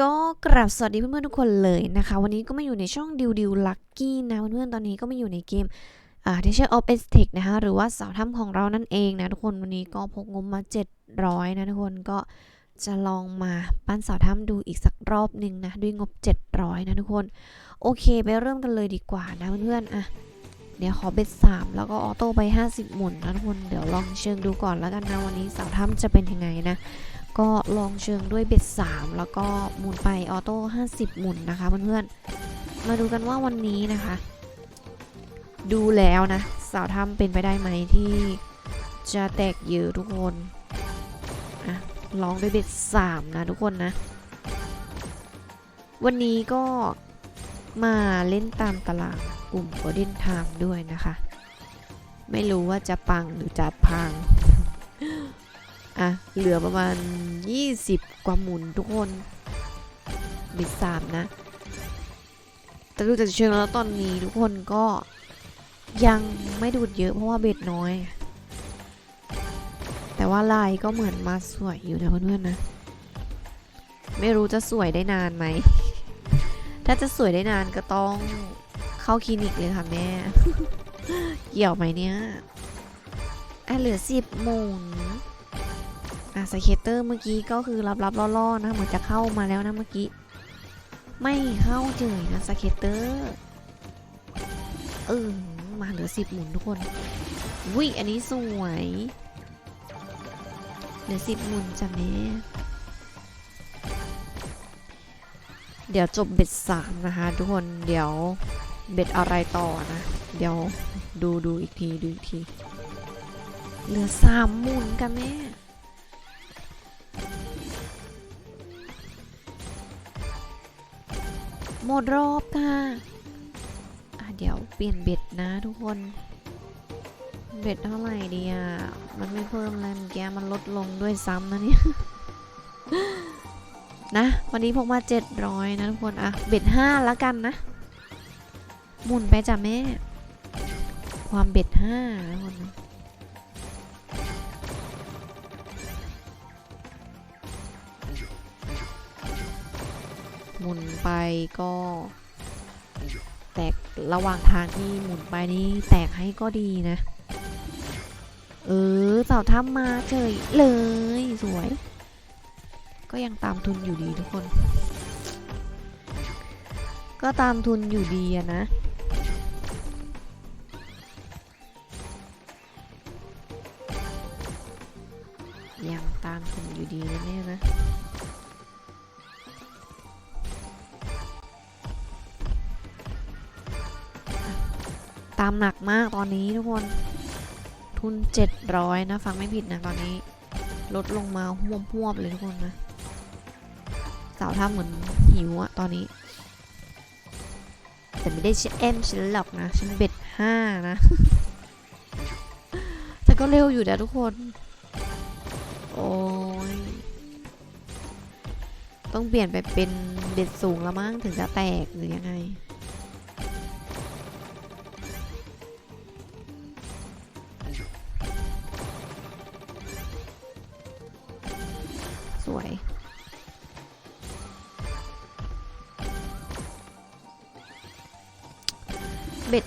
ก็กราบสวัสดีเพื่อนๆทุกคนเลยนะคะ วันนี้ก็มาอยู่ในช่องดิวดิวลักกี้นะเพื่อนๆตอนนี้ก็มาอยู่ในเกมอ่า Teacher of e s t e c นะคะหรือว่าสาวถ้ำของเรานั่นเองนะทุกคนวันนี้ก็พกงบมา 700 นะทุกคนก็จะลองมาปั้นสาวถ้ำดูอีกสักรอบหนึ่งนะด้วยงบ 700 นะทุกคน โอเคไปเริ่มกันเลยดีกว่านะเพื่อนๆอะเดี๋ยวขอเบ็ด3 แล้วก็ออโต้ไป 50 หมุนนะทุกคน เดี๋ยวลองเชิงดูก่อนแล้วกันนะ วันนี้สาวถ้ำจะเป็นยังไงนะ ก็ลองเชิงด้วยเบ็ด 3 แล้วก็หมุนไปออโต้ 50 หมุนนะคะเพื่อนๆ มาดูกันว่าวันนี้นะคะ ดูแล้วนะ สาวทำเป็นไปได้ไหมที่จะแตกเยอะทุกคนอะลองด้วยเบ็ด 3 นะทุกคนนะ วันนี้ก็มาเล่นตามตารางกลุ่ม Golden Time ด้วยนะคะ ไม่รู้ว่าจะปังหรือจะพัง อะ เหลือประมาณ 20 กว่าหมุนทุกคนบิดสามนะ แต่ดูจากเชิงแล้วตอนนี้ทุกคนก็ยังไม่ดูดเยอะเพราะว่าเบ็ดน้อย แต่ว่าลายก็เหมือนมาสวยอยู่นะเพื่อนๆนะ ไม่รู้จะสวยได้นานไหม ถ้าจะสวยได้นานก็ต้องเข้าคลินิกเลยค่ะแม่ เกี่ยวไหมเนี่ยอะเหลือ10หมุน อะสเก็ตเตอร์เมื่อกี้ก็คือรับรับล่อๆนะเหมือนจะเข้ามาแล้วนะเมื่อกี้ ไม่เข้าเฉยนะสเก็ตเตอร์เออมาเหลือสิบหมุนทุกคนวิอันนี้สวยเหลือสิบหมุนจ้ะแม่เดี๋ยวจบเบ็ดสามนะคะทุกคนเดี๋ยวเบ็ดอะไรต่อนะ เดี๋ยวดูดูอีกทีดูอีกที เหลือสามหมุนกันแม่ หมดรอบค่ะอะ เดี๋ยวเปลี่ยนเบ็ดนะทุกคน เบ็ดเท่าไหร่ดีอะ มันไม่เพิ่มเลยเมื่อกี้มันลดลงด้วยซ้ำนะเนี่ย นะ วันนี้พกมา700นะทุกคน อะ เบ็ด5แล้วกันนะ หมุนไปจ้ะแม่ ความเบ็ด5นะทุกคนนะ หมุนไปก็แตกระหว่างทางที่หมุนไปนี่แตกให้ก็ดีนะ เออเสาถ้ำมาเฉยเลยสวย ก็ยังตามทุนอยู่ดีทุกคน ก็ตามทุนอยู่ดีอะนะยังตามทุนอยู่ดีนะเนี่ยนะ ตาหนักมากตอนนี้ทุกคน ทุน 700 นะ ฟังไม่ผิดนะตอนนี้ ลดลงมาห่วบหวบเลยทุกคนนะ สาวทำเหมือนหิวอะตอนนี้ แต่ไม่ได้ชื่อเอ็มฉันหรอกนะ ฉันเบ็ดห้านะ แต่ก็เร็วอยู่นะทุกคน โอ้ย ต้องเปลี่ยนไปเป็นเบ็ดสูงแล้วมั้งถึงจะแตกหรือยังไง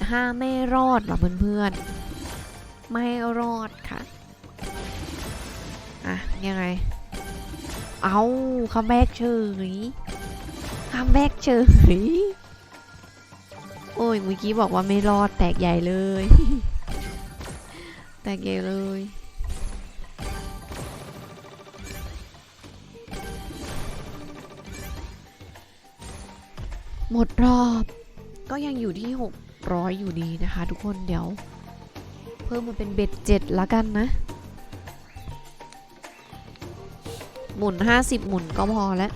ห้าไม่รอดหรอเพื่อนเพื่อนไม่รอดค่ะ อะ ยังไง เอาคัมแบกเฉยคัมแบกเฉย โอ้ย เมื่อกี้บอกว่าไม่รอดแตกใหญ่เลย แตกใหญ่เลยหมดรอบก็ยังอยู่ที่ 6 600อยู่ดีนะคะ ทุกคนเดี๋ยว เพิ่มมาเป็นเบ็ด7ละกันนะ หมุน 50 หมุนก็พอแล้ว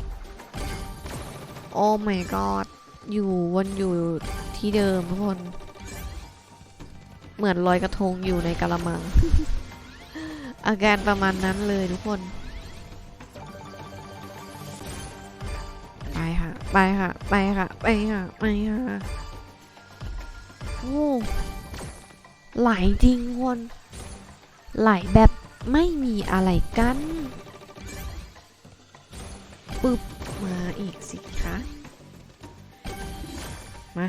โอ้ my god อยู่วนอยู่ที่เดิมทุกคน เหมือนลอยกระทงอยู่ในกะละมัง อาการประมาณนั้นเลยทุกคนไปค่ะ ไปค่ะ ไปค่ะ ไปค่ะ ไปค่ะ โอ้ไหลจริงคนไหลแบบไม่มีอะไรกันปึ๊บมาอีกสิคะมา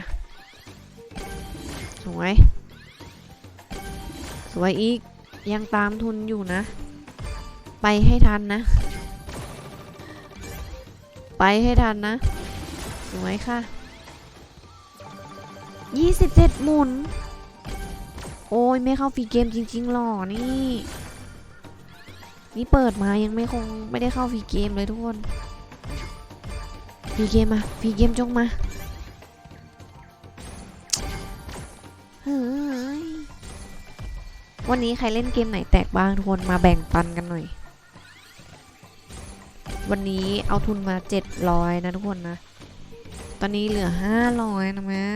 สวย สวยอีก ยังตามทุนอยู่นะ ไปให้ทันนะ ไปให้ทันนะ สวยค่ะ 27 หมุน โอ้ยไม่เข้าฟรีเกมจริงๆหรอ นี่ นี่เปิดมายังไม่คงไม่ได้เข้าฟรีเกมเลยทุกคนฟรีเกมมาฟรีเกมจงมาเฮ้ยวันนี้ใครเล่นเกมไหนแตกบ้างทุกคนมาแบ่งปันกันหน่อย วันนี้เอาทุนมา 700 นะทุกคนนะ ตอนนี้เหลือ500นะแม่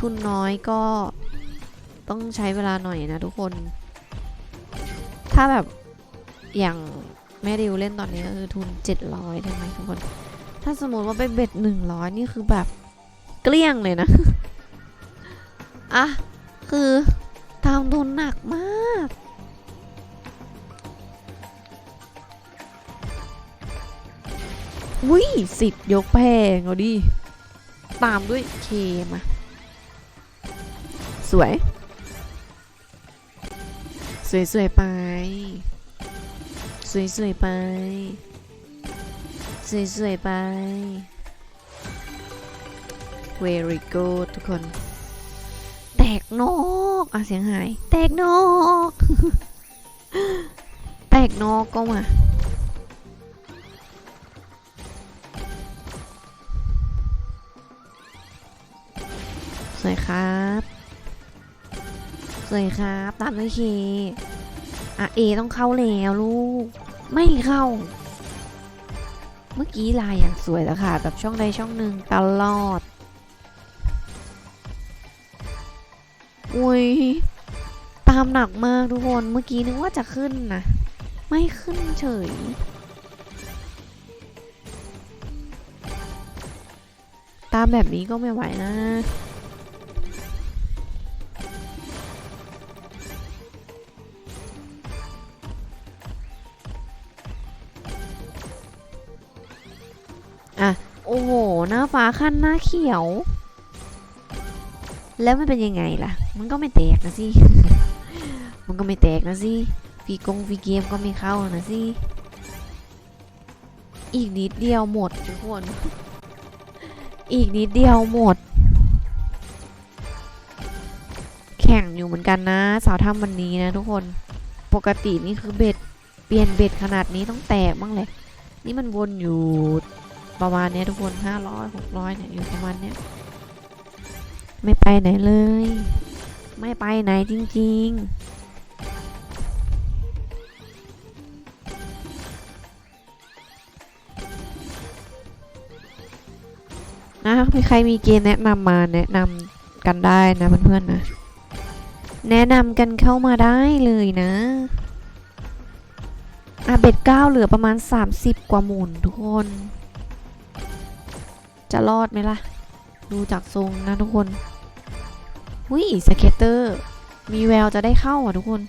ทุนน้อยก็ต้องใช้เวลาหน่อยนะทุกคน ถ้าแบบอย่างแม่ริวเล่นตอนนี้ก็คือทุน 700ใช่ไหมทุกคน ถ้าสมมติว่าไปเบ็ด 100 นี่คือแบบเกลี้ยงเลยนะ อะ คือตามทุนหนักมาก วิสิบยกแพงเอาดิ ตามด้วยเคมาสวย สวยสวยไป สวยสวยไป สวยสวยไป very good ทุกคน แตกนอกอะเสียงหาย แตกนอกแตกนอกก็มา วยครับสวยครับตามด้วยเคอะเอต้องเข้าแล้วลูก ไม่เข้า เมื่อกี้ลายอย่างสวยแล้วค่ะ แบบช่องใดช่องหนึ่งตลอด อุ้ย ตามหนักมากทุกคน เมื่อกี้นึกว่าจะขึ้นนะ ไม่ขึ้นเฉย ตามแบบนี้ก็ไม่ไหวนะอะ ฟ้าขั้นหน้าเขียว แล้วมันเป็นยังไงล่ะ มันก็ไม่แตกนะสิ มันก็ไม่แตกนะสิฟีกงฟีเกมก็ไม่เข้านะสิ อีกนิดเดียวหมดทุกคน อีกนิดเดียวหมด แข่งอยู่เหมือนกันนะ สาวทำวันนี้นะทุกคน ปกตินี่คือเบ็ด เปลี่ยนเบ็ดขนาดนี้ต้องแตกบ้างแหละนี่มันวนอยู่ ประมาณเนี้ยทุกคนห้าร้อยหกร้อยเนี่ยอยู่ประมาณเนี้ยไม่ไปไหนเลย ไม่ไปไหนจริง ๆนะมีใครมีเกมแนะนำมาแนะนำกันได้นะเพื่อนๆนะ แนะนำกันเข้ามาได้เลยนะอะเบ็ดเก้าเหลือประมาณ 30 กว่าหมุนทุกคน จะรอดไหมล่ะ ดูจากทรงนะทุกคนวิสเก็ตเตอร์ มีแววจะได้เข้าอะทุกคน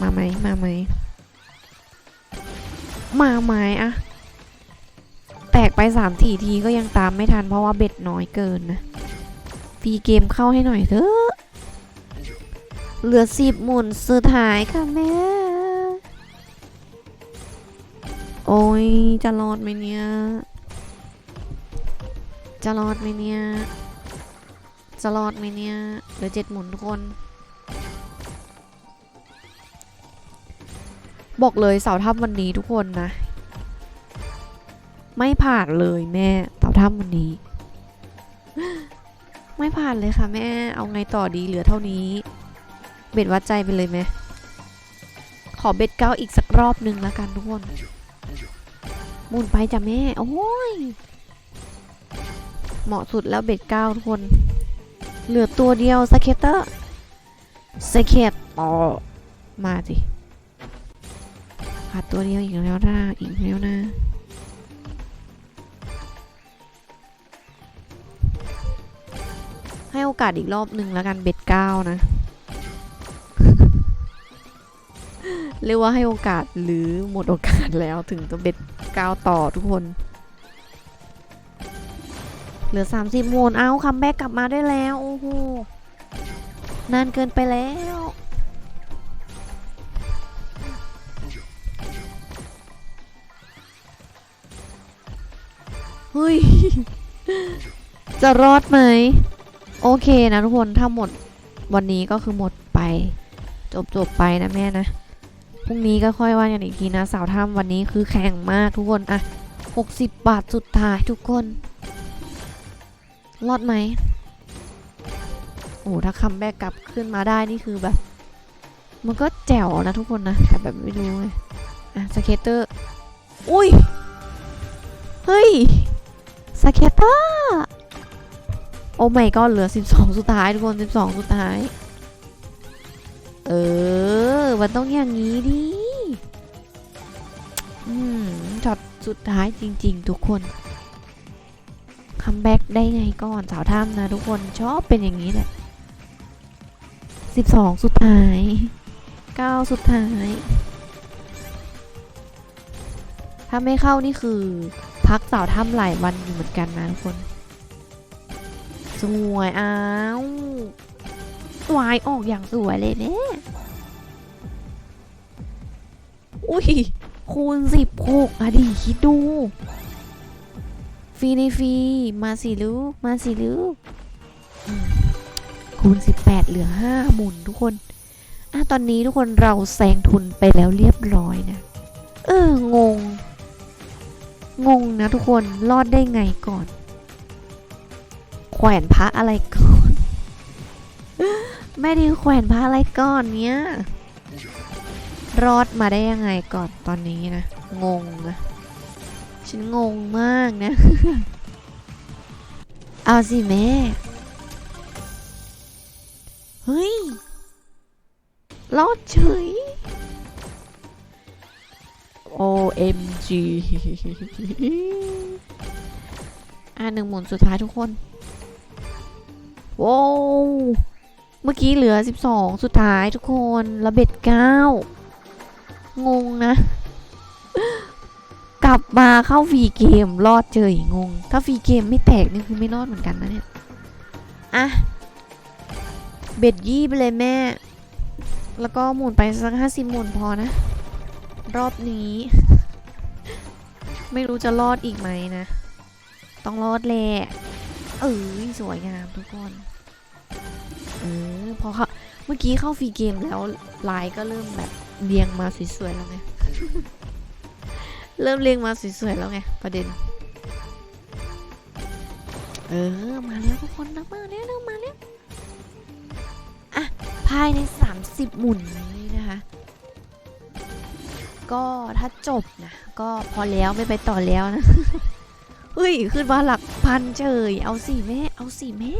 มาไหมมาไหมมาไหมอะแตกไปสามทีทีก็ยังตามไม่ทันเพราะว่าเบ็ดน้อยเกินนะฟรีเกมเข้าให้หน่อยเถอะเหลือสิบหมุนสุดท้ายค่ะแม่ โอ้ยจะรอดไหมเนี่ย จะรอดไหมเนี่ย จะรอดไหมเนี่ยเหลือเจ็ดหมุนทุกคน บอกเลยเสาถ้ำวันนี้ทุกคนนะ ไม่ผ่านเลยแม่เสาถ้ำวันนี้ ไม่ผ่านเลยค่ะแม่ เอาไงต่อดีเหลือเท่านี้ เบ็ดวัดใจไปเลยไหมขอเบ็ดเก้าอีกสักรอบหนึ่งแล้วกันทุกคนหมุนไปจ้ะแม่ โอ้ย เหมาะสุดแล้วเบ็ดเก้าทุกคน เหลือตัวเดียวสเก็ตเตอร์สเก็ตต่อมาสิขาดตัวเดียวอีกแล้วนะอีกแล้วนะให้โอกาสอีกรอบหนึ่งแล้วกันเบ็ดเก้านะเรียกว่าให้โอกาสหรือหมดโอกาสแล้วถึงจะเบ็ดก้าต่อทุกคน เหลือ 30โมนเอาคัมแบ็กกลับมาได้แล้ว โอ้โห นานเกินไปแล้ว เฮ้ย จะรอดไหม โอเคนะทุกคนถ้าหมดวันนี้ก็คือหมดไป จบจบไปนะแม่นะ พรุ่งนี้ก็ค่อยว่ากันอีกทีนะ สาวถ้ำวันนี้คือแข่งมากทุกคนอะ60 บาทสุดท้ายทุกคน รอดไหมโอ้ถ้าคัมแบ็กกลับขึ้นมาได้นี่คือแบบ มันก็แจ๋วนะทุกคนนะแต่แบบไม่รู้ไงอะสเก็ตเตอร์ อุ้ย เฮ้ยสเก็ตเตอร์โอ้ไม่ก็เหลือ 12 สุดท้ายทุกคน 12 สุดท้าย เออ มันต้องอย่างนี้ดิ อืมช็อตสุดท้ายจริง ๆ ทุกคน คัมแบ็กได้ไงก่อนสาวถ้ำนะทุกคนชอบเป็นอย่างนี้แหละ12สุดท้าย9สุดท้าย ถ้าไม่เข้านี่คือ พักสาวถ้ำหลายวันอยู่เหมือนกันนะทุกคน สวยอ้าววายออกอย่างสวยเลยเนี่ยอุ้ยคูณสิบหกอะดิคิดดู ฟรีในฟรีมาสิลูก มาสิลูก คูณ 18 เหลือ 5 หมุนทุกคนอะตอนนี้ทุกคนเราแซงทุนไปแล้วเรียบร้อยนะ เออ งง งงนะทุกคน รอดได้ไงก่อน แขวนพระอะไรก่อน แม่ดีแขวนพระอะไรก่อนเนี้ย รอดมาได้ยังไงก่อนตอนนี้นะ งงนะ ฉันงงมากนะ เอาสิแม่ เฮ้ย รอดเฉย OMG อะหนึ่งหมุนสุดท้ายทุกคนว้าวเมื่อกี้เหลือ 12 สุดท้ายทุกคนระเบ็ด9งงนะ กลับมาเข้าฟรีเกมรอดเจยงง ถ้าฟรีเกมไม่แตกนี่คือไม่รอดเหมือนกันนะเนี่ย อะ เบ็ดยี่ไปเลยแม่ แล้วก็หมุนไปสักห้าสิบหมุนพอนะ รอบนี้ ไม่รู้จะรอดอีกไหมนะ ต้องรอดแหละเออสวยงามทุกคนเออพอเขาเมื่อกี้เข้าฟรีเกมแล้วลายก็เริ่มแบบเรียงมาสวยๆแล้วไง เริ่มเรียงมาสวยๆแล้วไงประเด็น เออ มาแล้วทุกคนนะมาแล้วมมาแล้วอะ ภายใน 30 หมุนนี้นะคะ ก็ถ้าจบนะ ก็พอแล้วไม่ไปต่อแล้วนะเฮ้ย ขึ้นมาหลักพันเฉยเอาสิแม่ เอาสิแม่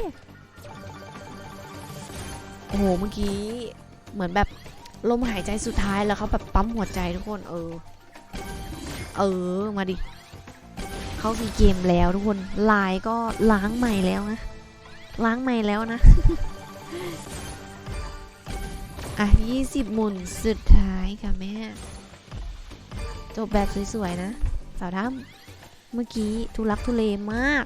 โอ้โห เมื่อกี้ เหมือนแบบลมหายใจสุดท้ายแล้วเขาแบบปั๊มหัวใจทุกคน เออ เออ มาดิ เข้าฟีเกมแล้วทุกคน ลายก็ล้างใหม่แล้วนะ ล้างใหม่แล้วนะ อะ20หมุนสุดท้ายค่ะแม่ จบแบบสวยๆนะสาวถ้ำเมื่อกี้ทุลักทุเลมาก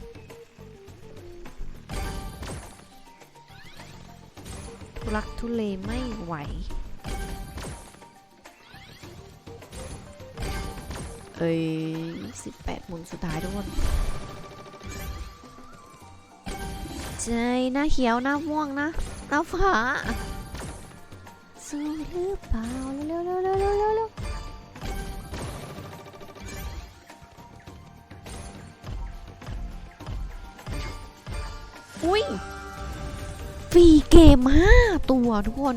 ทุลักทุเลไม่ไหว เอ้ย18หมุนสุดท้ายทุกคนใจหน้าเขียวหน้าม่วงนะหน้าฟ้าสู้หรือเปล่าเร็วเร็วเร็วเร็วเร็วอุ้ยฟรีเกมห้าตัวทุกคน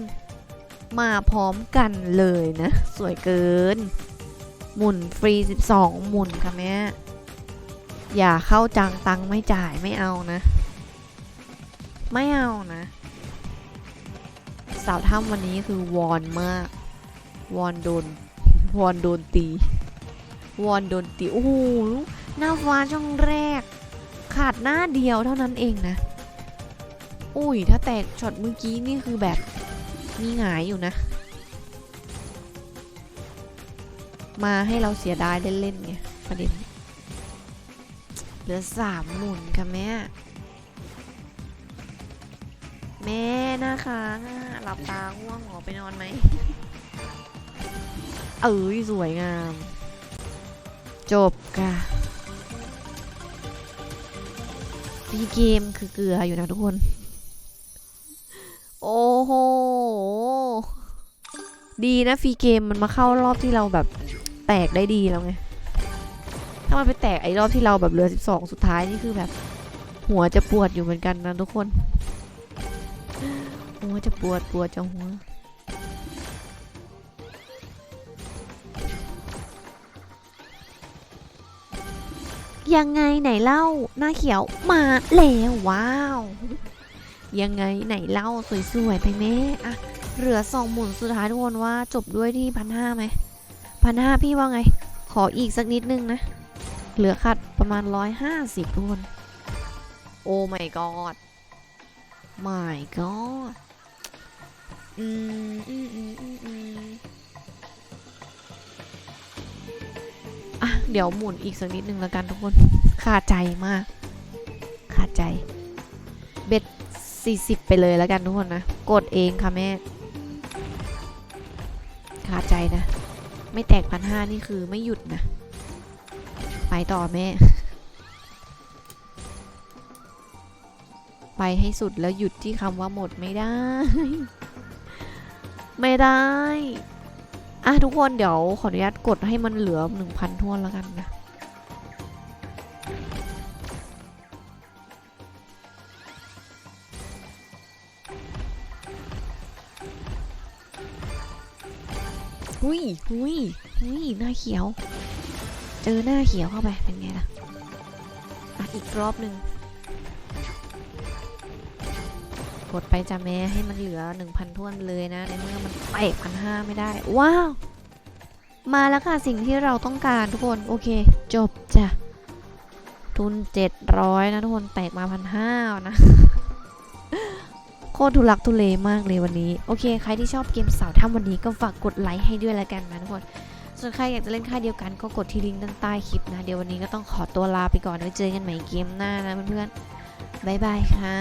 มาพร้อมกันเลยนะ สวยเกิน หมุนฟรี 12 หมุนค่ะแม่ อย่าเข้าจังตังไม่จ่ายไม่เอานะ ไม่เอานะ สาวถ้ำวันนี้คือวอนมาก วอนโดน วอนโดนตี วอนโดนตี โอ้โห หน้าฟ้าช่องแรก ขาดหน้าเดียวเท่านั้นเองนะ อุ้ย ถ้าแตกช็อตเมื่อกี้นี่คือแบบมีหงายอยู่นะ มาให้เราเสียดายเล่นๆไงประเด็นเหลือสามหมุนค่ะแม่ แม่นะคะหลับตาง่วงหอไปนอนไหม เอ้ย สวยงาม จบค่ะฟีเกมคือเกลืออยู่นะทุกคน โอ้โห ดีนะฟรีเกมมันมาเข้ารอบที่เราแบบ แตกได้ดีแล้วไง ถ้ามันไปแตกไอ้รอบที่เราแบบเหลือ 12 สุดท้ายนี่คือแบบ หัวจะปวดอยู่เหมือนกันนะทุกคน หัวจะปวดปวดจะหัวยังไงไหนเล่าหน้าเขียวมาแล้วว้าว ยังไงไหนเล่าสวยๆไปแม่อะเหลือสองหมุนสุดท้ายทุกคนว่าจบด้วยที่พันห้าไหม พันห้าพี่ว่าไง ขออีกสักนิดนึงนะ เหลือขัดประมาณร้อยห้าสิบทุกคนโอ้ my god my god อืมอืมอืมอืมอืมอะ เดี๋ยวหมุนอีกสักนิดนึงแล้วกันทุกคนขาดใจมากขาดใจ เบ็ด40ไปเลยแล้วกันทุกคนนะ กดเองค่ะแม่ขาดใจนะ ไม่แตกพันห้านี่คือไม่หยุดนะ ไปต่อแม่ ไปให้สุดแล้วหยุดที่คำว่าหมดไม่ได้ ไม่ได้ อะทุกคนเดี๋ยวขออนุญาตกดให้มันเหลือ 1,000ทวนแล้วกันนะ หุยหุยหน้าเขียว เจอหน้าเขียวเข้าไปเป็นไงล่ะอะอีกรอบหนึ่งกดไปจ้ะแม่ให้มันเหลือ 1,000ท้วนเลยนะ ในเมื่อมันแตกพันห้าไม่ได้ ว้าว มาแล้วค่ะสิ่งที่เราต้องการทุกคน โอเค จบจ้ะทุน 700 นะทุกคน แตกมาพันห้านะ โคตรทุลักทุเลมากเลยวันนี้ โอเคใครที่ชอบเกมสาวถ้ำวันนี้ก็ฝากกดไลค์ให้ด้วยแล้วกันนะทุกคน ส่วนใครอยากจะเล่นค่ายเดียวกันก็กดที่ลิงก์ด้านใต้คลิปนะ เดี๋ยววันนี้ก็ต้องขอตัวลาไปก่อนไว้เจอกันใหม่เกมหน้านะเพื่อนๆบายบายค่ะ